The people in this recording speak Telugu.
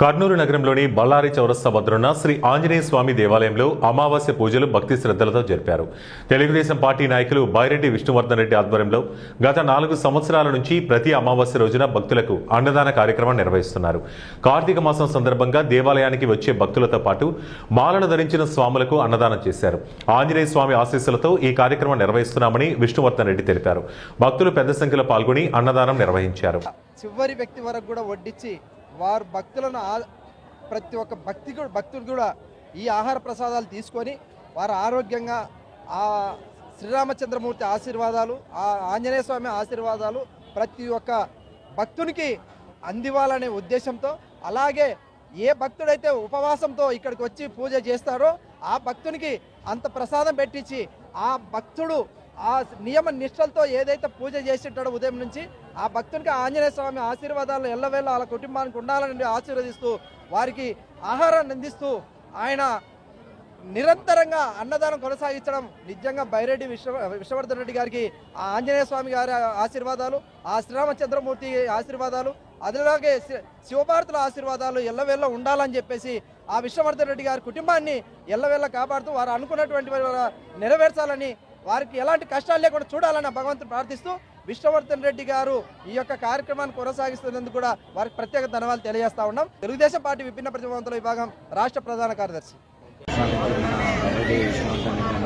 కర్నూలు నగరంలోని బళ్ళారి చౌరస్తా వద్దనున్న శ్రీ ఆంజనేయ స్వామి దేవాలయంలో అమావాస్య పూజలు భక్తి శ్రద్ధలతో జరిపారు. తెలుగుదేశం పార్టీ నాయకులు బైరెడ్డి విష్ణువర్ధన్ రెడ్డి ఆధ్వర్యంలో గత నాలుగు సంవత్సరాల నుంచి ప్రతి అమావాస్య రోజున భక్తులకు అన్నదాన కార్యక్రమం నిర్వహిస్తున్నారు. కార్తీక మాసం సందర్భంగా దేవాలయానికి వచ్చే భక్తులతో పాటు మాలను ధరించిన స్వాములకు అన్నదానం చేశారు. ఆంజనేయ స్వామి ఆశీస్సులతో ఈ కార్యక్రమం నిర్వహిస్తున్నామని విష్ణువర్ధన్ రెడ్డి తెలిపారు. భక్తులు పెద్ద సంఖ్యలో పాల్గొని అన్నదానం నిర్వహించారు. చివరి వ్యక్తి వరకు కూడా వడ్డించి వారు భక్తులను ఆ- ప్రతి ఒక్క భక్తి కూడా భక్తుడు కూడా ఈ ఆహార ప్రసాదాలు తీసుకొని వారు ఆరోగ్యంగా ఆ శ్రీరామచంద్రమూర్తి ఆశీర్వాదాలు ఆ ఆంజనేయ స్వామి ఆశీర్వాదాలు ప్రతి ఒక్క భక్తునికి అందివ్వాలనే ఉద్దేశంతో అలాగే ఏ భక్తుడైతే ఉపవాసంతో ఇక్కడికి వచ్చి పూజ చేస్తారో ఆ భక్తునికి అంత ప్రసాదం పెట్టించి ఆ భక్తుడు ఆ నియమ నిష్టలతో ఏదైతే పూజ చేసింటాడో ఉదయం నుంచి ఆ భక్తునికి ఆంజనేయ స్వామి ఆశీర్వాదాలు ఎల్లవేళ వాళ్ళ కుటుంబానికి ఉండాలని ఆశీర్వదిస్తూ వారికి ఆహారాన్ని అందిస్తూ ఆయన నిరంతరంగా అన్నదానం కొనసాగించడం నిజంగా బైరెడ్డి విశ్వ విశ్వవర్ధన్ రెడ్డి గారికి ఆ ఆంజనేయ స్వామి గారి ఆశీర్వాదాలు ఆ శ్రీరామచంద్రమూర్తి ఆశీర్వాదాలు అదిలాగే శి- శివభారతుల ఆశీర్వాదాలు ఎల్లవేళ ఉండాలని చెప్పేసి ఆ విశ్వవర్ధన్ రెడ్డి గారి కుటుంబాన్ని ఎల్లవేళ కాపాడుతూ వారు అనుకున్నటువంటి నెరవేర్చాలని వారికి ఎలాంటి కష్టాలు లేకుండా చూడాలని భగవంతుని ప్రార్థిస్తూ విష్ణువర్ధన్ రెడ్డి గారు ఈ యొక్క కార్యక్రమాన్ని కొనసాగిస్తున్నందుకు కూడా వారికి ప్రత్యేక ధన్యవాదాలు తెలియజేస్తా ఉన్నాం. తెలుగుదేశం పార్టీ విభిన్న ప్రతిభావంతుల విభాగం రాష్ట్ర ప్రధాన కార్యదర్శి. విష్ణువర్ధన్